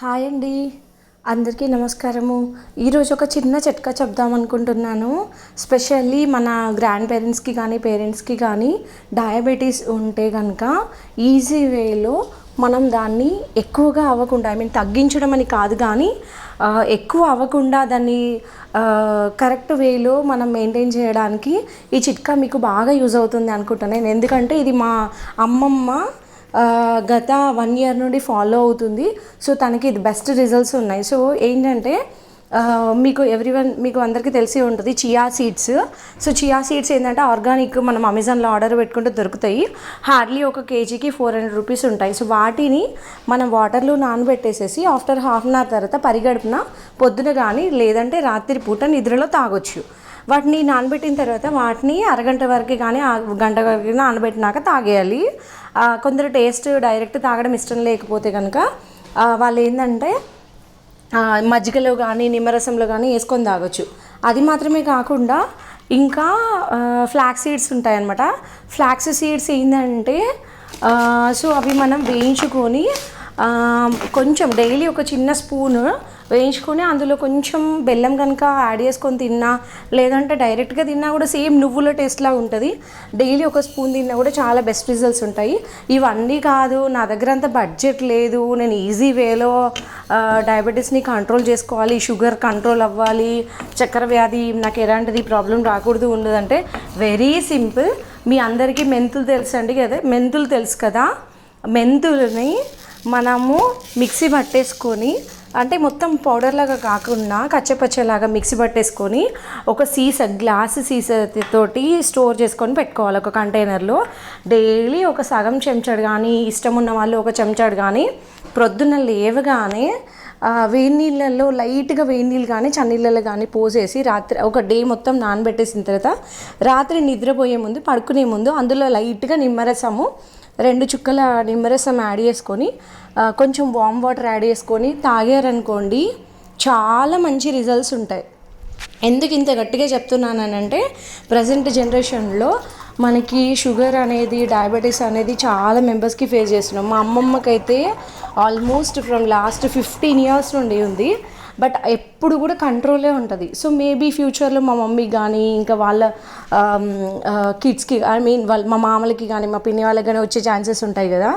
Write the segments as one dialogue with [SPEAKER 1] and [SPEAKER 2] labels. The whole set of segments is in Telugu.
[SPEAKER 1] హాయ్ అండి. అందరికీ నమస్కారము. ఈరోజు ఒక చిన్న చిట్కా చెప్దాం అనుకుంటున్నాను. స్పెషల్లీ మన గ్రాండ్ పేరెంట్స్కి కానీ పేరెంట్స్కి కానీ డయాబెటీస్ ఉంటే కనుక ఈజీ వేలో మనం దాన్ని ఎక్కువగా అవ్వకుండా ఐ మీన్ తగ్గించడం అని కాదు కానీ ఎక్కువ అవ్వకుండా దాన్ని కరెక్ట్ వేలో మనం మెయింటైన్ చేయడానికి ఈ చిట్కా మీకు బాగా యూజ్ అవుతుంది అనుకుంటున్నాను. ఎందుకంటే ఇది మా అమ్మమ్మ గత వన్ ఇయర్ నుండి ఫాలో అవుతుంది. సో తనకి ఇది బెస్ట్ రిజల్ట్స్ ఉన్నాయి. సో ఏంటంటే మీకు ఎవ్రీవన్ మీకు అందరికీ తెలిసి ఉంటుంది chia seeds. So chia seeds ఏంటంటే ఆర్గానిక్ మనం అమెజాన్లో ఆర్డర్ పెట్టుకుంటే దొరుకుతాయి. హార్డ్లీ ఒక కేజీకి ఫోర్ హండ్రెడ్ రూపీస్ ఉంటాయి. సో వాటిని మనం వాటర్లో నానబెట్టేసేసి ఆఫ్టర్ హాఫ్ అన్ అవర్ తర్వాత పరిగడుపున పొద్దున కానీ లేదంటే రాత్రి పూట నిద్రలో తాగొచ్చు. వాటిని నానబెట్టిన తర్వాత వాటిని అరగంట వరకు కానీ ఆ గంట వరకు నానబెట్టినాక తాగేయాలి. కొందరు టేస్ట్ డైరెక్ట్ తాగడం ఇష్టం లేకపోతే కనుక వాళ్ళు ఏంటంటే మజ్జిగలో కానీ నిమ్మరసంలో కానీ వేసుకొని తాగొచ్చు. అది మాత్రమే కాకుండా ఇంకా ఫ్లాక్స్ సీడ్స్ ఉంటాయన్నమాట. ఫ్లాక్స్ సీడ్స్ ఏంటంటే సో అవి మనం వేయించుకొని కొంచెం డైలీ ఒక చిన్న స్పూన్ వేయించుకొని అందులో కొంచెం బెల్లం కనుక యాడ్ చేసుకొని తిన్నా లేదంటే డైరెక్ట్గా తిన్నా కూడా సేమ్ నువ్వుల టేస్ట్ లాగా ఉంటుంది. డైలీ ఒక స్పూన్ తిన్నా కూడా చాలా బెస్ట్ రిజల్ట్స్ ఉంటాయి. ఇవన్నీ కాదు నా దగ్గర అంత బడ్జెట్ లేదు. నేను ఈజీ వేలో డయాబెటీస్ని కంట్రోల్ చేసుకోవాలి షుగర్ కంట్రోల్ అవ్వాలి చక్కెర వ్యాధి నాకు ఎలాంటిది ప్రాబ్లం రాకూడదు ఉండదంటే వెరీ సింపుల్. మీ అందరికీ మెంతులు తెలుసు అండి కదా? మెంతులు తెలుసు కదా? మెంతులని మనము మిక్సీ పట్టేసుకొని అంటే మొత్తం పౌడర్ లాగా కాకుండా కచ్చపచ్చలాగా మిక్సీ పట్టేసుకొని ఒక సీస గ్లాస్ సీస తోటి స్టోర్ చేసుకొని పెట్టుకోవాలి. ఒక కంటైనర్లో డైలీ ఒక సగం చెంచాడు కానీ ఇష్టం ఉన్న వాళ్ళు ఒక చెంచాడు కానీ ప్రొద్దున లేవగానే వేడి నీళ్ళల్లో లైట్గా వేడి నీళ్ళు కానీ చన్నీళ్ళలో కానీ పోసేసి రాత్రి ఒక డే మొత్తం నానబెట్టేసిన తర్వాత రాత్రి నిద్రపోయే ముందు పడుకునే ముందు అందులో లైట్గా నిమ్మరసము రెండు చుక్కల నిమ్మరసం యాడ్ చేసుకొని కొంచెం వామ్ వాటర్ యాడ్ చేసుకొని తాగారనుకోండి చాలా మంచి రిజల్ట్స్ ఉంటాయి. ఎందుకు ఇంత గట్టిగా చెప్తున్నానంటే ప్రజెంట్ జనరేషన్లో మనకి షుగర్ అనేది డయాబెటీస్ అనేది చాలా మెంబర్స్కి ఫేస్ చేస్తున్నాం. మా అమ్మమ్మకైతే almost from last fifteen years నుండి ఉంది. బట్ ఎప్పుడు కూడా కంట్రోలే ఉంటుంది. సో మేబీ ఫ్యూచర్లో మా మమ్మీ కానీ ఇంకా వాళ్ళ కిడ్స్కి ఐ మీన్ వాళ్ళ మా మామలకి కానీ మా పిన్ని వాళ్ళకి కానీ వచ్చే ఛాన్సెస్ ఉంటాయి కదా.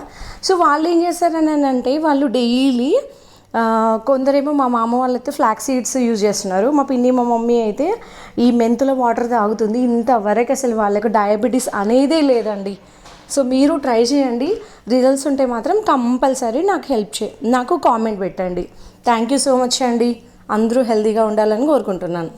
[SPEAKER 1] సో వాళ్ళు ఏం చేస్తారని అంటే వాళ్ళు డైలీ కొందరేమో మా మామ వాళ్ళైతే ఫ్లాక్ సీడ్స్ యూజ్ చేస్తున్నారు. మా పిన్ని మా మమ్మీ అయితే ఈ మెంతుల వాటర్ తాగుతుంది. ఇంతవరకు అసలు వాళ్ళకు డయాబెటీస్ అనేదే లేదండి. సో మీరు ట్రై చేయండి. రిజల్ట్స్ ఉంటే మాత్రం కంపల్సరీ నాకు హెల్ప్ చే నాకు కామెంట్ పెట్టండి. థ్యాంక్ యూ సో మచ్ అండి. అందరూ హెల్తీగా ఉండాలని కోరుకుంటున్నాను.